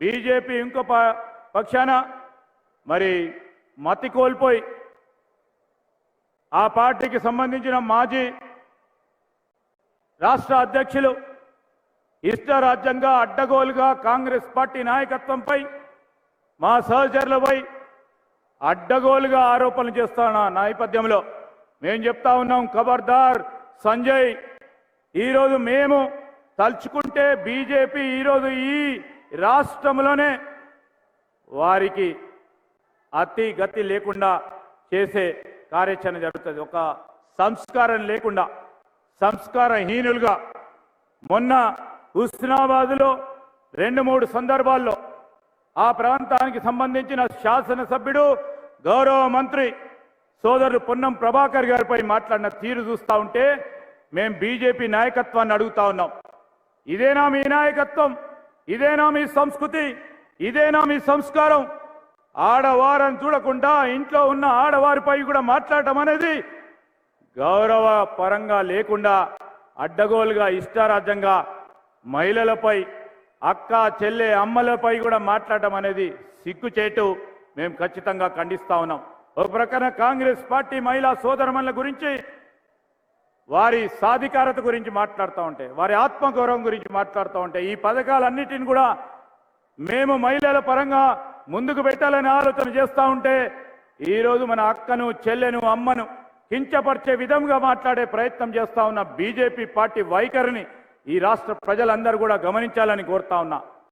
BJP ఇంకో ప- పక్షాన మరి మతి కోల్పోయి ఆ పార్టీకి సంబంధించిన మాజీ రాష్ట్ర అధ్యక్షులు ఇష్టరాజ్యంగా అడ్డగోలుగా కాంగ్రెస్ పార్టీ నాయకత్వంపై మా సహచరులపై అడ్డగోలుగా ఆరోపణలు చేస్తున్న నేపథ్యంలో మేము చెప్తా ఉన్నాం ఖబర్దార్ సంజయ్. ఈరోజు మేము తలుచుకుంటే బీజేపీ ఈరోజు ఈ రాష్ట్రంలోనే వారికి అతి గతి లేకుండా చేసే కార్యాచరణ జరుగుతుంది. ఒక సంస్కారం లేకుండా సంస్కారహీనులుగా మొన్న హుస్నాబాద్లో రెండు మూడు సందర్భాల్లో ఆ ప్రాంతానికి సంబంధించిన శాసనసభ్యుడు గౌరవ మంత్రి సోదరుడు పొన్నం ప్రభాకర్ గారిపై మాట్లాడిన తీరు చూస్తూ ఉంటే మేము బీజేపీ నాయకత్వాన్ని అడుగుతా ఉన్నాం. ఇదేనా మీ నాయకత్వం? ఇదేనా మీ సంస్కృతి? ఇదేనా మీ సంస్కారం? ఆడవారని చూడకుండా ఇంట్లో ఉన్న ఆడవారిపై కూడా మాట్లాడటం అనేది గౌరవ పరంగా లేకుండా అడ్డగోలుగా ఇష్టారాజ్యంగా మహిళలపై అక్క చెల్లె అమ్మలపై కూడా మాట్లాడటం అనేది సిగ్గుచేటు మేము ఖచ్చితంగా ఖండిస్తా ఉన్నాం. ఒక ప్రకారం కాంగ్రెస్ పార్టీ మహిళా సోదరమణుల గురించి వారి సాధికారత గురించి మాట్లాడుతూ ఉంటే వారి ఆత్మగౌరవం గురించి మాట్లాడుతూ ఉంటే ఈ పథకాలన్నిటిని కూడా మేము మహిళల పరంగా ముందుకు పెట్టాలని ఆలోచన చేస్తూ ఉంటే ఈరోజు మన అక్కను చెల్లెను అమ్మను కించపరిచే విధంగా మాట్లాడే ప్రయత్నం చేస్తూ ఉన్న బీజేపీ పార్టీ వైఖరిని ఈ రాష్ట్ర ప్రజలందరూ కూడా గమనించాలని కోరుతా ఉన్నా.